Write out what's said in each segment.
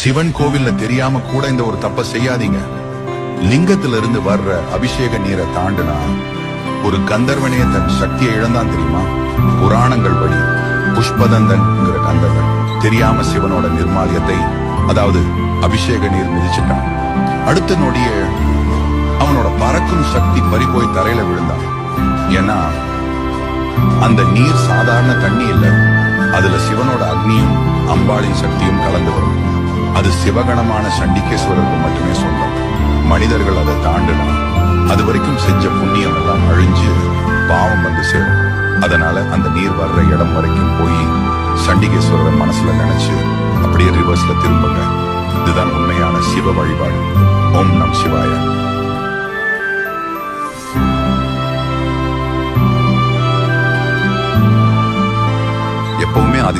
சிவன் கோவில்ல தெரியாம கூட இந்த ஒரு தப்ப செய்யாதீங்க. லிங்கத்துல இருந்து வர்ற அபிஷேக நீரை தாண்டினா ஒரு கந்தர்வனே தன் சக்தியை இழந்தான் தெரியுமா? புராணங்கள் படி புஷ்பதந்தன் கந்தர்வன் தெரியாம சிவனோட நிர்மாலியத்தை அதாவது அபிஷேக நீர் மிதிச்சிட்டான். அடுத்த நொடிய அவனோட பறக்கும் சக்தி பறி போய் தரையில விழுந்தான். ஏன்னா அந்த நீர் சாதாரண தண்ணி இல்லை. அதுல சிவனோட அக்னியும் அம்பாளின் சக்தியும் கலந்து வரும். அது சிவகணமான சண்டிகேஸ்வரருக்கு மட்டுமே சொந்தம். மனிதர்கள் அதை தாண்டினா அது வரைக்கும் செஞ்ச புண்ணியம் எல்லாம் அழிஞ்சு பாவம் வந்து சேரும். அதனால அந்த நீர் வர்ற இடம் வரைக்கும் போய் சண்டிகேஸ்வரரை மனசுல நினைச்சு அப்படியே ரிவர்ஸ்ல திரும்புங்க. இதுதான் உண்மையான சிவ வழிபாடு. ஓம் நம் சிவாய.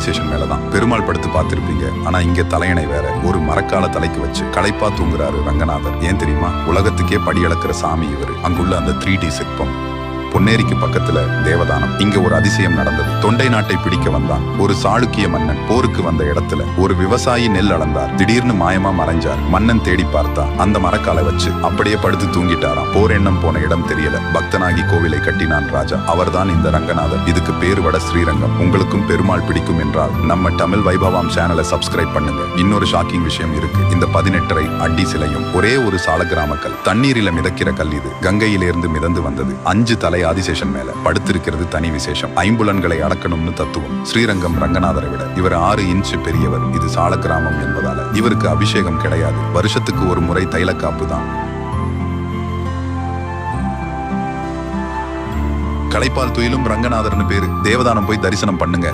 எப்பவுமே மேல தான் பெருமாள் படுத்து பார்த்திருப்பீங்க. ஆனா இங்க தலையணை வேற. ஒரு மரக்கால தலைக்கு வச்சு களைப்பா தூங்குறாரு ரங்கநாதர். ஏன் தெரியுமா? உலகத்துக்கே படி அளக்கிற சாமி இவர். அங்குள்ள அந்த த்ரீ டி சிற்பம். பொன்னேரிக்கு பக்கத்துல தேவதானம். இங்க ஒரு அதிசயம் நடந்தது. தொண்டை நாட்டை பிடிக்க வந்தான். ஒரு சாளுக்கிய மன்னன் போருக்கு வந்த இடத்துல ஒரு விவசாயி நெல் அளந்தார். திடீர்னு மாயமா மறைஞ்சார். மன்னன் தேடி பார்த்தா அந்த மரக்காலை வச்சு அப்படியே படுத்து தூங்கிட்டாராம். போர் எண்ணம் போன இடம் தெரியல. பக்தனாகி கோவிலை கட்டினான் ராஜா. அவர்தான் இந்த ரங்கநாதர். இதுக்கு பேர் வட ஸ்ரீரங்கம். உங்களுக்கும் பெருமாள் பிடிக்கும் என்றால் நம்ம தமிழ் வைபவாம் சேனலை சப்ஸ்கிரைப் பண்ணுங்க. இன்னொரு ஷாக்கிங் விஷயம் இருக்கு. இந்த பதினெட்டரை அடி சிலையும் ஒரே ஒரு சால கிராமக்கல் தண்ணீரில மிதக்கிற கல் இது. கங்கையிலிருந்து மிதந்து வந்தது. அஞ்சு தலை ஆதிசேஷன் மேல படுத்திருக்கிறது தனி விசேஷம். ஐம்புலன்களை அடக்கணும்னு தத்துவம். ஸ்ரீரங்கம் ரங்கநாதரை விட இவர் ஆறு இன்ச்சு பெரியவர். இது சாலக்கிராமம் என்பதால இவருக்கு அபிஷேகம் கிடையாது. வருஷத்துக்கு ஒரு முறை தைலக்காப்பு தான். களைப்பால் துயிலும் ரங்கநாதர்னு பேரு. தேவதானம் போய் தரிசனம் பண்ணுங்க.